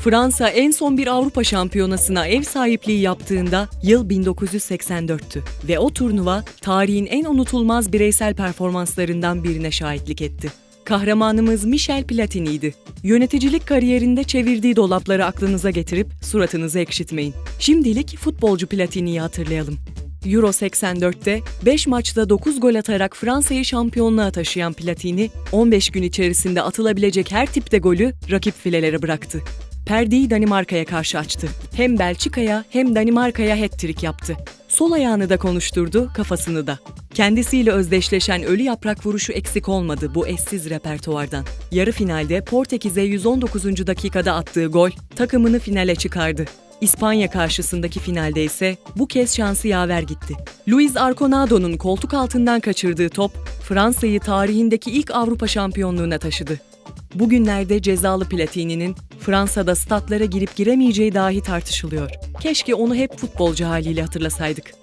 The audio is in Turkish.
Fransa en son bir Avrupa Şampiyonası'na ev sahipliği yaptığında yıl 1984'tü ve o turnuva tarihin en unutulmaz bireysel performanslarından birine şahitlik etti. Kahramanımız Michel Platini'ydi. Yöneticilik kariyerinde çevirdiği dolapları aklınıza getirip suratınızı ekşitmeyin. Şimdilik futbolcu Platini'yi hatırlayalım. Euro 84'te 5 maçta 9 gol atarak Fransa'yı şampiyonluğa taşıyan Platini, 15 gün içerisinde atılabilecek her tipte golü rakip filelere bıraktı. Perdeyi Danimarka'ya karşı açtı. Hem Belçika'ya hem Danimarka'ya hat-trick yaptı. Sol ayağını da konuşturdu, kafasını da. Kendisiyle özdeşleşen ölü yaprak vuruşu eksik olmadı bu eşsiz repertuardan. Yarı finalde Portekiz'e 119. dakikada attığı gol takımını finale çıkardı. İspanya karşısındaki finalde ise bu kez şansı yaver gitti. Luis Arconado'nun koltuk altından kaçırdığı top Fransa'yı tarihindeki ilk Avrupa şampiyonluğuna taşıdı. Bugünlerde cezalı Platini'nin Fransa'da statlara girip giremeyeceği dahi tartışılıyor. Keşke onu hep futbolcu haliyle hatırlasaydık.